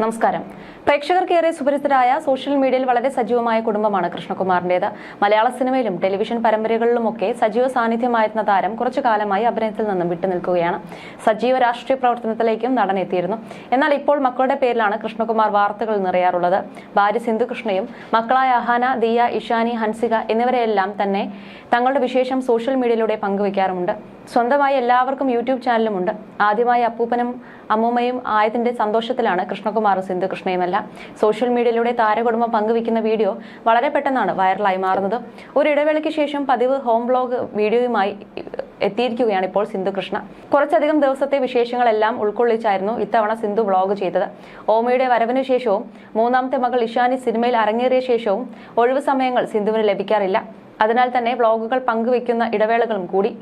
നമസ്കാരം. പ്രേക്ഷകർക്കേറെ സുപരിചിതരായ സോഷ്യൽ മീഡിയയിൽ വളരെ സജീവമായ കുടുംബമാണ് കൃഷ്ണകുമാറിന്റേത്. മലയാള സിനിമയിലും ടെലിവിഷൻ പരമ്പരകളിലുമൊക്കെ സജീവ സാന്നിധ്യമായിരുന്ന താരം കുറച്ചു കാലമായി അഭിനയത്തിൽ നിന്നും വിട്ടുനിൽക്കുകയാണ് സജീവ രാഷ്ട്രീയ പ്രവർത്തനത്തിലേക്കും നടൻ എത്തിയിരുന്നു എന്നാൽ ഇപ്പോൾ മക്കളുടെ പേരിലാണ് കൃഷ്ണകുമാർ വാർത്തകൾ നിറയാറുള്ളത്. ഭാര്യ സിന്ധുകൃഷ്ണയും മക്കളായ അഹാന ദിയ ഇഷാനി ഹൻസിക എന്നിവരെയെല്ലാം തന്നെ തങ്ങളുടെ വിശേഷം സോഷ്യൽ മീഡിയയിലൂടെ പങ്കുവയ്ക്കാറുമുണ്ട്. സ്വന്തമായി എല്ലാവർക്കും യൂട്യൂബ് ചാനലുമുണ്ട് ആദ്യമായി അപ്പൂപ്പനും അമ്മൂമ്മയും ആയതിന്റെ സന്തോഷത്തിലാണ് കൃഷ്ണകുമാറും സിന്ധുകൃഷ്ണയുമെല്ലാം. സോഷ്യൽ മീഡിയയിലൂടെ താരകുടുംബം പങ്കുവയ്ക്കുന്ന വീഡിയോ വളരെ പെട്ടെന്നാണ് വൈറലായി മാറുന്നത്. ഒരു ഇടവേളയ്ക്ക് ശേഷം പതിവ് ഹോം ബ്ലോഗ് വീഡിയോയുമായി എത്തിയിരിക്കുകയാണ് ഇപ്പോൾ സിന്ധു കൃഷ്ണ കുറച്ചധികം ദിവസത്തെ വിശേഷങ്ങളെല്ലാം ഉൾക്കൊള്ളിച്ചായിരുന്നു ഇത്തവണ സിന്ധു ബ്ലോഗ് ചെയ്തത്. ഓമയുടെ വരവിനു ശേഷവും മൂന്നാമത്തെ മകൾ ഇഷാനി സിനിമയിൽ അരങ്ങേറിയ ശേഷവും ഒഴിവ് സമയങ്ങൾ സിന്ധുവിന് ലഭിക്കാറില്ല. അതിനാൽ തന്നെ വ്ളോഗുകൾ പങ്കുവയ്ക്കുന്ന ഇടവേളകളും കൂടി.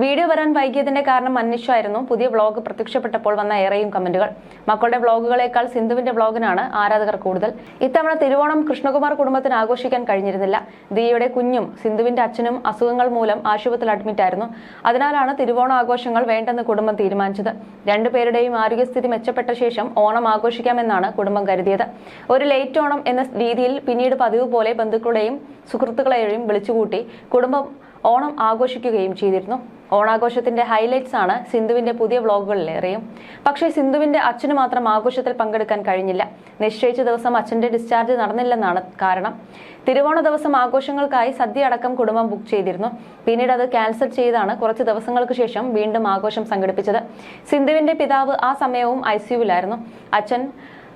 വീഡിയോ വരാൻ വൈകിയതിന്റെ കാരണം അന്വേഷിച്ചായിരുന്നു. പുതിയ വ്ളോഗ് പ്രത്യക്ഷപ്പെട്ടപ്പോൾ വന്ന ഏറെയും കമന്റുകൾ. മക്കളുടെ വ്ളോഗുകളേക്കാൾ സിന്ധുവിന്റെ വ്ളോഗിനാണ് ആരാധകർ കൂടുതൽ. ഇത്തവണ തിരുവോണം കൃഷ്ണകുമാർ കുടുംബത്തിന് ആഘോഷിക്കാൻ കഴിഞ്ഞിരുന്നില്ല. ദിയയുടെ കുഞ്ഞും സിന്ധുവിന്റെ അച്ഛനും അസുഖങ്ങൾ മൂലം ആശുപത്രിയിൽ അഡ്മിറ്റ് ആയിരുന്നു. അതിനാലാണ് തിരുവോണ ആഘോഷങ്ങൾ വേണ്ടെന്ന് കുടുംബം തീരുമാനിച്ചത്. രണ്ടുപേരുടെയും ആരോഗ്യസ്ഥിതി മെച്ചപ്പെട്ട ശേഷം ഓണം ആഘോഷിക്കാമെന്നാണ് കുടുംബം കരുതിയത്. ഒരു ലേറ്റ് ഓണം എന്ന രീതിയിൽ പിന്നീട് പതിവ് പോലെ ബന്ധുക്കളുടെയും സുഹൃത്തുക്കളെയും വിളിച്ചുകൂട്ടി കുടുംബം ഓണം ആഘോഷിക്കുകയും ചെയ്തിരുന്നു. ഓണാഘോഷത്തിന്റെ ഹൈലൈറ്റ്സ് ആണ് സിന്ധുവിന്റെ പുതിയ വ്ളോഗുകളിലേറെയും പക്ഷേ സിന്ധുവിന്റെ അച്ഛന് മാത്രം ആഘോഷത്തിൽ പങ്കെടുക്കാൻ കഴിഞ്ഞില്ല. നിശ്ചയിച്ച ദിവസം അച്ഛന്റെ ഡിസ്ചാർജ് നടന്നില്ലെന്നാണ് കാരണം. തിരുവോണ ദിവസം ആഘോഷങ്ങൾക്കായി സദ്യ അടക്കം കുടുംബം ബുക്ക് ചെയ്തിരുന്നു. പിന്നീട് അത് ക്യാൻസൽ ചെയ്താണ് കുറച്ച് ദിവസങ്ങൾക്ക് ശേഷം വീണ്ടും ആഘോഷം സംഘടിപ്പിച്ചത്. സിന്ധുവിന്റെ പിതാവ് ആ സമയവും ഐ സിയുവിലായിരുന്നു അച്ഛൻ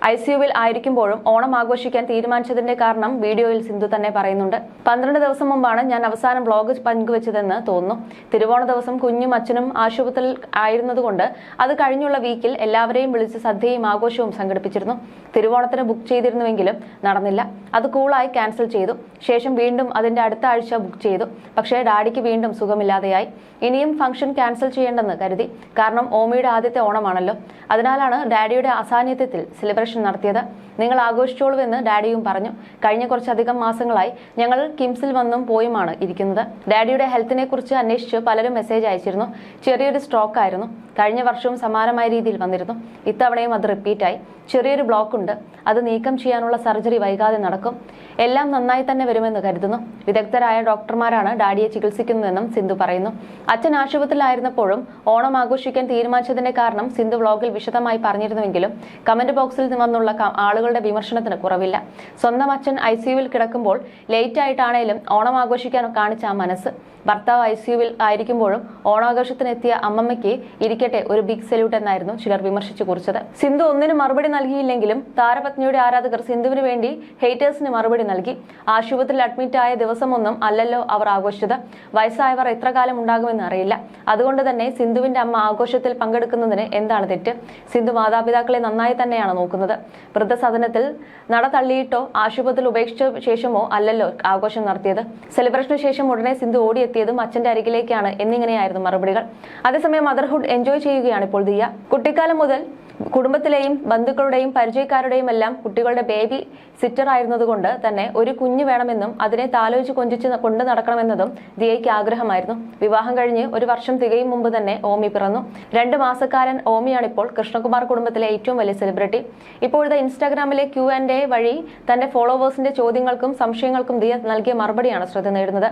ഐ സിയുവിൽ ആയിരിക്കുമ്പോഴും ഓണം ആഘോഷിക്കാൻ തീരുമാനിച്ചതിന്റെ കാരണം വീഡിയോയിൽ സിന്ധു തന്നെ പറയുന്നുണ്ട്. പന്ത്രണ്ട് ദിവസം മുമ്പാണ് ഞാൻ അവസാനം ബ്ലോഗ് പങ്കുവച്ചതെന്ന് തോന്നുന്നു. തിരുവോണ ദിവസം കുഞ്ഞും അച്ഛനും ആശുപത്രിയിൽ ആയിരുന്നതുകൊണ്ട് അത് കഴിഞ്ഞുള്ള വീക്കിൽ എല്ലാവരെയും വിളിച്ച് സദ്യയും ആഘോഷവും സംഘടിപ്പിച്ചിരുന്നു. തിരുവോണത്തിന് ബുക്ക് ചെയ്തിരുന്നുവെങ്കിലും നടന്നില്ല. അത് കൂളായി ക്യാൻസൽ ചെയ്തു. ശേഷം വീണ്ടും അതിന്റെ അടുത്ത ആഴ്ച ബുക്ക് ചെയ്തു. പക്ഷേ ഡാഡിക്ക് വീണ്ടും സുഖമില്ലാതെയായി. ഇനിയും ഫംഗ്ഷൻ ക്യാൻസൽ ചെയ്യേണ്ടെന്ന് കരുതി. കാരണം ഓമിയുടെ ആദ്യത്തെ ഓണമാണല്ലോ. അതിനാലാണ് ഡാഡിയുടെ അസാന്നിധ്യത്തിൽ സെലിബ്രേഷൻ നടത്തിയത് നിങ്ങൾ ആഘോഷിച്ചോളൂ എന്ന് ഡാഡിയും പറഞ്ഞു. കഴിഞ്ഞ കുറച്ചധികം മാസങ്ങളായി ഞങ്ങൾ കിംസിൽ വന്നും പോയുമാണ് ഇരിക്കുന്നത്. ഡാഡിയുടെ ഹെൽത്തിനെ കുറിച്ച് അന്വേഷിച്ച് പലരും മെസ്സേജ് അയച്ചിരുന്നു. ചെറിയൊരു സ്ട്രോക്ക് ആയിരുന്നു. കഴിഞ്ഞ വർഷവും സമാനമായ രീതിയിൽ വന്നിരുന്നു. ഇത്തവണയും അത് റിപ്പീറ്റായി ചെറിയൊരു ബ്ലോക്ക് ഉണ്ട്. അത് നീക്കം ചെയ്യാനുള്ള സർജറി വൈകാതെ നടക്കും. എല്ലാം നന്നായി തന്നെ വരുമെന്ന് കരുതുന്നു. വിദഗ്ധരായ ഡോക്ടർമാരാണ് ഡാഡിയെ ചികിത്സിക്കുന്നതെന്നും സിന്ധു പറയുന്നു. അച്ഛൻ ആശുപത്രിയിലായിരുന്നപ്പോഴും ഓണം ആഘോഷിക്കാൻ തീരുമാനിച്ചതിന്റെ കാരണം സിന്ധു വ്ളോഗിൽ വിശദമായി പറഞ്ഞിരുന്നുവെങ്കിലും കമന്റ് ബോക്സിൽ നിന്നുള്ള ആളുകളുടെ വിമർശനത്തിന് കുറവില്ല. സ്വന്തം അച്ഛൻ ഐ സിയുവിൽ കിടക്കുമ്പോൾ ലേറ്റ് ആയിട്ടാണേലും ഓണം ആഘോഷിക്കാൻ കാണിച്ച ആ മനസ്സ്. ഭർത്താവ് ഐ സിയുവിൽ ആയിരിക്കുമ്പോഴും ഓണാഘോഷത്തിനെത്തിയ അമ്മമ്മയ്ക്ക് ഇരിക്കട്ടെ ഒരു ബിഗ് സല്യൂട്ട് എന്നായിരുന്നു ചിലർ വിമർശിച്ചു കുറിച്ചത്. സിന്ധു ഒന്നിനും മറുപടി നൽകിയില്ലെങ്കിലും താരപത്നിയുടെ ആരാധകർ സിന്ധുവിന് വേണ്ടി ഹേറ്റേഴ്സിന് മറുപടി നൽകി. ആശുപത്രിയിൽ അഡ്മിറ്റ് ആയ ദിവസമൊന്നും അല്ലല്ലോ അവർ ആഘോഷിച്ചത്. വയസ്സായവർ എത്ര കാലം ഉണ്ടാകുമെന്ന് അറിയില്ല. അതുകൊണ്ട് തന്നെ സിന്ധുവിന്റെ അമ്മ ആഘോഷത്തിൽ പങ്കെടുക്കുന്നതിന് എന്താണ് തെറ്റ്? സിന്ധു മാതാപിതാക്കളെ നന്നായി തന്നെയാണ് നോക്കുന്നത്? വൃദ്ധസദനത്തിൽ നട തള്ളിയിട്ടോ ആശുപത്രിയിൽ ഉപേക്ഷിച്ച ശേഷമോ അല്ലല്ലോ ആഘോഷം നടത്തിയത്. സെലിബ്രേഷന് ശേഷം ഉടനെ സിന്ധു ഓടിയെത്തിയതും അച്ഛന്റെ അരികിലേക്കാണ് എന്നിങ്ങനെയായിരുന്നു മറുപടികൾ. അതേസമയം മദർഹുഡ് എൻജോയ് ചെയ്യുകയാണ് ഇപ്പോൾ ദിയ. കുട്ടിക്കാലം മുതൽ കുടുംബത്തിലെയും ബന്ധുക്കളുടെയും പരിചയക്കാരുടെയും എല്ലാം കുട്ടികളുടെ ബേബി സിറ്റർ ആയിരുന്നതുകൊണ്ട് തന്നെ ഒരു കുഞ്ഞ് വേണമെന്നും അതിനെ താലോചിച്ച് കൊഞ്ചിച്ച് കൊണ്ടു നടക്കണമെന്നതും ദിയയ്ക്ക് ആഗ്രഹമായിരുന്നു. വിവാഹം കഴിഞ്ഞ് ഒരു വർഷം തികയും മുമ്പ് തന്നെ ഓമി പിറന്നു. രണ്ട് മാസക്കാരൻ ഓമിയാണിപ്പോൾ കൃഷ്ണകുമാർ കുടുംബത്തിലെ ഏറ്റവും വലിയ സെലിബ്രിറ്റി ഇപ്പോഴത്തെ ഇൻസ്റ്റാഗ്രാമിലെ ക്യു ആൻഡ് എ വഴി തന്റെ ഫോളോവേഴ്സിന്റെ ചോദ്യങ്ങൾക്കും സംശയങ്ങൾക്കും ദിയ നൽകിയ മറുപടിയാണ് ശ്രദ്ധ നേടുന്നത്.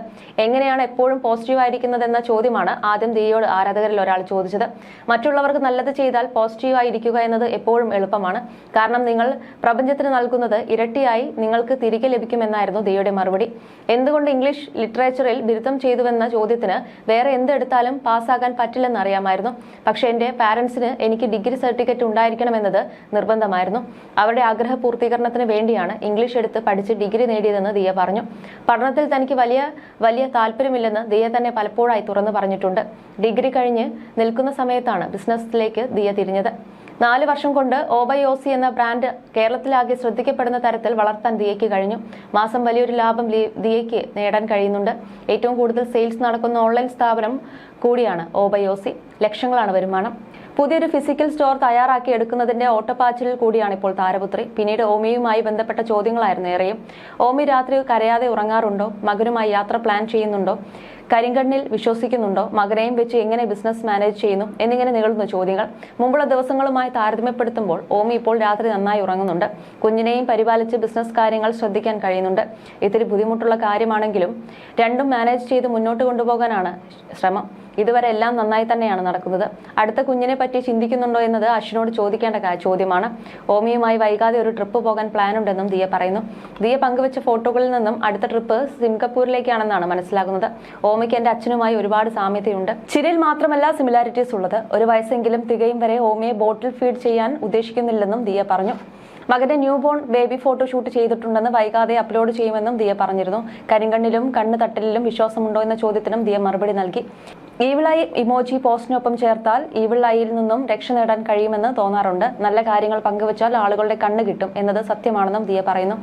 എങ്ങനെയാണ് എപ്പോഴും പോസിറ്റീവ് ആയിരിക്കുന്നതെന്ന ചോദ്യമാണ് ആദ്യം ദിയയോട് ആരാധകരിൽ ഒരാൾ ചോദിച്ചത്. മറ്റുള്ളവർക്ക് നല്ലത് ചെയ്താൽ പോസിറ്റീവായി എന്നത് എപ്പോഴും എളുപ്പമാണ്. കാരണം നിങ്ങൾ പ്രപഞ്ചത്തിന് നൽകുന്നത് ഇരട്ടിയായി നിങ്ങൾക്ക് തിരികെ ലഭിക്കുമെന്നായിരുന്നു ദിയുടെ മറുപടി. എന്തുകൊണ്ട് ഇംഗ്ലീഷ് ലിറ്ററേച്ചറിൽ ബിരുദം ചെയ്തുവെന്ന ചോദ്യത്തിന് വേറെ എന്തെടുത്താലും പാസ്സാകാൻ പറ്റില്ലെന്ന് അറിയാമായിരുന്നു. പക്ഷേ എന്റെ പാരൻസിന് എനിക്ക് ഡിഗ്രി സർട്ടിഫിക്കറ്റ് ഉണ്ടായിരിക്കണം ഉണ്ടായിരിക്കണമെന്നത് നിർബന്ധമായിരുന്നു. അവരുടെ ആഗ്രഹ പൂർത്തീകരണത്തിന് വേണ്ടിയാണ് ഇംഗ്ലീഷ് എടുത്ത് പഠിച്ച് ഡിഗ്രി നേടിയതെന്ന് ദിയ പറഞ്ഞു. പഠനത്തിൽ തനിക്ക് വലിയ വലിയ താല്പര്യമില്ലെന്ന് ദിയ തന്നെ പലപ്പോഴായി തുറന്നു പറഞ്ഞിട്ടുണ്ട്. ഡിഗ്രി കഴിഞ്ഞ് നിൽക്കുന്ന സമയത്താണ് ബിസിനസ്സിലേക്ക് ദിയ തിരിഞ്ഞത്. നാല് വർഷം കൊണ്ട് ഓബയോസി എന്ന ബ്രാൻഡ് കേരളത്തിലാകെ ശ്രദ്ധിക്കപ്പെടുന്ന തരത്തിൽ വളർത്താൻ ദിയയ്ക്ക് കഴിഞ്ഞു. മാസം വലിയൊരു ലാഭം ദിയയ്ക്ക് നേടാൻ കഴിയുന്നുണ്ട്. ഏറ്റവും കൂടുതൽ സെയിൽസ് നടക്കുന്ന ഓൺലൈൻ സ്ഥാപനം കൂടിയാണ് ഓബയോസി ലക്ഷങ്ങളാണ് വരുമാനം. പുതിയൊരു ഫിസിക്കൽ സ്റ്റോർ തയ്യാറാക്കി എടുക്കുന്നതിന്റെ ഓട്ടപ്പാച്ചിലിൽ കൂടിയാണ് ഇപ്പോൾ താരപുത്രി. പിന്നീട് ഓമിയുമായി ബന്ധപ്പെട്ട ചോദ്യങ്ങളായിരുന്നു ഏറെയും. ഓമി രാത്രി കരയാതെ ഉറങ്ങാറുണ്ടോ? മകനുമായി യാത്ര പ്ലാൻ ചെയ്യുന്നുണ്ടോ? കരിങ്കണ്ണിൽ വിശ്വസിക്കുന്നുണ്ടോ? മകനെയും വെച്ച് എങ്ങനെ ബിസിനസ് മാനേജ് ചെയ്യുന്നു? എന്നിങ്ങനെ നികളുന്ന ചോദ്യങ്ങൾ. മുമ്പുള്ള ദിവസങ്ങളുമായി താരതമ്യപ്പെടുത്തുമ്പോൾ ഓമി ഇപ്പോൾ രാത്രി നന്നായി ഉറങ്ങുന്നുണ്ട്. കുഞ്ഞിനെയും പരിപാലിച്ച് ബിസിനസ് കാര്യങ്ങൾ ശ്രദ്ധിക്കാൻ കഴിയുന്നുണ്ട്. ഇത്തിരി ബുദ്ധിമുട്ടുള്ള കാര്യമാണെങ്കിലും രണ്ടും മാനേജ് ചെയ്ത് മുന്നോട്ട് കൊണ്ടുപോകാനാണ് ശ്രമം. ഇതുവരെ എല്ലാം നന്നായി തന്നെയാണ് നടക്കുന്നത്. അടുത്ത കുഞ്ഞിനെ പറ്റി ചിന്തിക്കുന്നുണ്ടോ എന്നത് അശ്വിനോട് ചോദിക്കേണ്ട ചോദ്യമാണ്. ഓമിയുമായി വൈകാതെ ഒരു ട്രിപ്പ് പോകാൻ പ്ലാൻ ഉണ്ടെന്നും ദിയ പറയുന്നു. ദിയ പങ്കുവച്ച ഫോട്ടോകളിൽ നിന്നും അടുത്ത ട്രിപ്പ് സിംഗപ്പൂരിലേക്കാണെന്നാണ് മനസ്സിലാകുന്നത്. ഓമിക്ക് എന്റെ അച്ഛനുമായി ഒരുപാട് സാമ്യതയുണ്ട്. ചിരിയിൽ മാത്രമല്ല സിമിലാരിറ്റീസ് ഉള്ളത്. ഒരു വയസ്സെങ്കിലും തികയും വരെ ഓമിയെ ബോട്ടിൽ ഫീഡ് ചെയ്യാൻ ഉദ്ദേശിക്കുന്നില്ലെന്നും ദിയ പറഞ്ഞു. മകന്റെ new born baby photo shoot ചെയ്തിട്ടുണ്ടെന്ന് വൈകാതെ അപ്ലോഡ് ചെയ്യുമെന്നും ദിയ പറഞ്ഞിരുന്നു. കരിങ്കണ്ണിലും കണ്ണ് തട്ടലിലും വിശ്വാസമുണ്ടോ എന്ന ചോദ്യത്തിനും ദിയ മറുപടി നൽകി. ഈവിളായി ഇമോജി പോസ്റ്റിനൊപ്പം ചേർത്താൽ ഈവിളായിൽ നിന്നും രക്ഷ നേടാൻ കഴിയുമെന്ന് തോന്നാറുണ്ട്. നല്ല കാര്യങ്ങൾ പങ്കുവച്ചാൽ ആളുകളുടെ കണ്ണ് കിട്ടും എന്നത് സത്യമാണെന്നും ദിയ പറയുന്നു.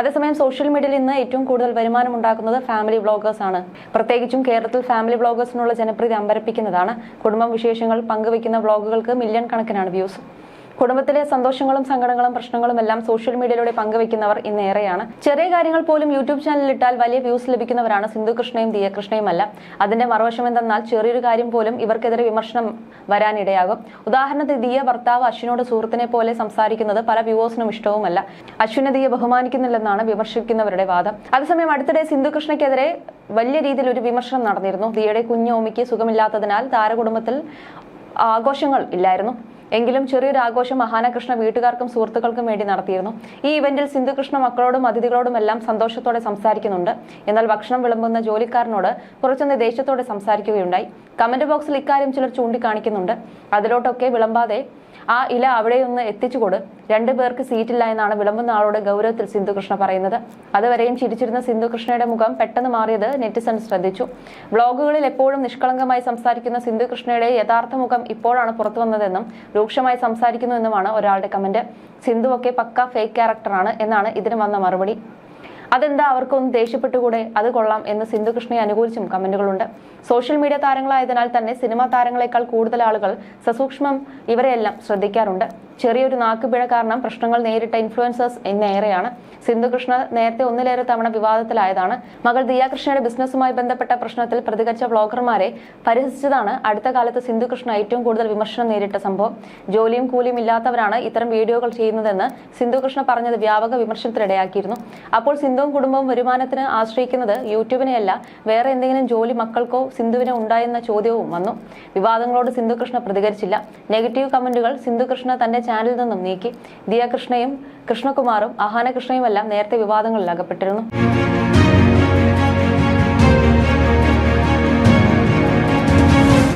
അതേസമയം സോഷ്യൽ മീഡിയയിൽ ഇന്ന് ഏറ്റവും കൂടുതൽ വരുമാനം ഉണ്ടാക്കുന്നത് ഫാമിലി വ്ളോഗേഴ്സ് ആണ്. പ്രത്യേകിച്ചും കേരളത്തിൽ ഫാമിലി വ്ളോഗേഴ്സിനുള്ള ജനപ്രീതി അമ്പരപ്പിക്കുന്നതാണ്. കുടുംബം വിശേഷങ്ങൾ പങ്കുവയ്ക്കുന്ന വ്ളോഗുകൾക്ക് മില്യൺ കണക്കിനാണ് വ്യൂസ് കുടുംബത്തിലെ സന്തോഷങ്ങളും സങ്കടങ്ങളും പ്രശ്നങ്ങളും എല്ലാം സോഷ്യൽ മീഡിയയിലൂടെ പങ്കുവെക്കുന്നവർ ഇന്ന് ഏറെയാണ്. ചെറിയ കാര്യങ്ങൾ പോലും യൂട്യൂബ് ചാനലിൽ ഇട്ടാൽ വലിയ വ്യൂസ് ലഭിക്കുന്നവരാണ് സിന്ധു കൃഷ്ണയും ദിയകൃഷ്ണയും അല്ല. അതിന്റെ മറുവശം എന്തെന്നാൽ ചെറിയൊരു കാര്യം പോലും ഇവർക്കെതിരെ വിമർശനം വരാനിടയാകും. ഉദാഹരണത്തിന് ദിയ ഭർത്താവ് അശ്വിനോട് സുഹൃത്തിനെ പോലെ സംസാരിക്കുന്നത് പല വ്യൂവേഴ്സിനും ഇഷ്ടവുമല്ല. അശ്വിനെ ദിയ ബഹുമാനിക്കുന്നില്ലെന്നാണ് വിമർശിക്കുന്നവരുടെ വാദം. അതേസമയം അടുത്തിടെ സിന്ധു കൃഷ്ണയ്ക്കെതിരെ വലിയ രീതിയിൽ ഒരു വിമർശനം നടന്നിരുന്നു. ദിയയുടെ കുഞ്ഞു ഓമിക്ക് സുഖമില്ലാത്തതിനാൽ താരകുടുംബത്തിൽ ആഘോഷങ്ങൾ ഇല്ലായിരുന്നു. എങ്കിലും ചെറിയൊരു ആഘോഷം മഹാനകൃഷ്ണ വീട്ടുകാർക്കും സുഹൃത്തുക്കൾക്കും വേണ്ടി നടത്തിയിരുന്നു. ഈ ഇവന്റിൽ സിന്ധുകൃഷ്ണ മക്കളോടും അതിഥികളോടും എല്ലാം സന്തോഷത്തോടെ സംസാരിക്കുന്നുണ്ട്. എന്നാൽ ഭക്ഷണം വിളമ്പുന്ന ജോലിക്കാരനോട് കുറച്ചൊന്ന് ദേഷ്യത്തോടെ സംസാരിക്കുകയുണ്ടായി. കമന്റ് ബോക്സിൽ ഇക്കാര്യം ചിലർ ചൂണ്ടിക്കാണിക്കുന്നുണ്ട്. അതിലോട്ടൊക്കെ വിളമ്പാതെ ആ ഇല അവിടെയൊന്ന് എത്തിച്ചുകൊട് രണ്ടു പേർക്ക് സീറ്റില്ല എന്നാണ് വിളമ്പുന്ന ആളോട് ഗൗരവത്തിൽ സിന്ധുകൃഷ്ണ പറയുന്നത്. അതുവരെയും ചിരിച്ചിരുന്ന സിന്ധുകൃഷ്ണയുടെ മുഖം പെട്ടെന്ന് മാറിയത് നെറ്റിസൺ ശ്രദ്ധിച്ചു. ബ്ലോഗുകളിൽ എപ്പോഴും നിഷ്കളങ്കമായി സംസാരിക്കുന്ന സിന്ധുകൃഷ്ണയുടെ യഥാർത്ഥ മുഖം ഇപ്പോഴാണ് പുറത്തു വന്നതെന്നും രൂക്ഷമായി സംസാരിക്കുന്നു എന്നുമാണ് ഒരാളുടെ കമന്റ് സിന്ധുവൊക്കെ പക്ക ഫേക്ക് ക്യാരക്ടറാണ് എന്നാണ് ഇതിന് വന്ന മറുപടി. അതെന്താ അവർക്കൊന്ന് ദേഷ്യപ്പെട്ടുകൂടെ? അത് കൊള്ളാം എന്ന് സിന്ധുകൃഷ്ണയെ അനുകൂലിച്ചും കമന്റുകളുണ്ട് സോഷ്യൽ മീഡിയ താരങ്ങളായതിനാൽ തന്നെ സിനിമാ താരങ്ങളെക്കാൾ കൂടുതൽ ആളുകൾ സസൂക്ഷ്മം ഇവരെയെല്ലാം ശ്രദ്ധിക്കാറുണ്ട്. ചെറിയൊരു നാക്കുപിഴ കാരണം പ്രശ്നങ്ങൾ നേരിട്ട ഇൻഫ്ലുവൻസേഴ്സ് ഇന്നേറെയാണ് സിന്ധുകൃഷ്ണ നേരത്തെ ഒന്നിലേറെ തവണ വിവാദത്തിലായതാണ്. മകൾ ദിയാകൃഷ്ണയുടെ ബിസിനസ്സുമായി ബന്ധപ്പെട്ട പ്രശ്നത്തിൽ പ്രതികരിച്ച വ്ളോഗർമാരെ പരിഹസിച്ചതാണ് അടുത്ത കാലത്ത് സിന്ധുകൃഷ്ണ ഏറ്റവും കൂടുതൽ വിമർശനം നേരിട്ട സംഭവം. ജോലിയും കൂലിയും ഇല്ലാത്തവരാണ് ഇത്തരം വീഡിയോകൾ ചെയ്യുന്നതെന്ന് സിന്ധുകൃഷ്ണ പറഞ്ഞത് വ്യാപക വിമർശനത്തിനിടയാക്കിയിരുന്നു. അപ്പോൾ സിന്ധുവും കുടുംബവും വരുമാനത്തിന് ആശ്രയിക്കുന്നത് യൂട്യൂബിനെയല്ല വേറെ എന്തെങ്കിലും ജോലി മക്കൾക്കോ സിന്ധുവിന് ഉണ്ടായെന്ന ചോദ്യവും വന്നു. വിവാദങ്ങളോട് സിന്ധുകൃഷ്ണ പ്രതികരിച്ചില്ല. നെഗറ്റീവ് കമന്റുകൾ സിന്ധുകൃഷ്ണ തന്റെ ചാനലിൽ നിന്നും നീക്കി ദിയാകൃഷ്ണയും കൃഷ്ണകുമാറും ആഹാനകൃഷ്ണയുമെല്ലാം നേരത്തെ വിവാദങ്ങളിൽ അകപ്പെട്ടിരുന്നു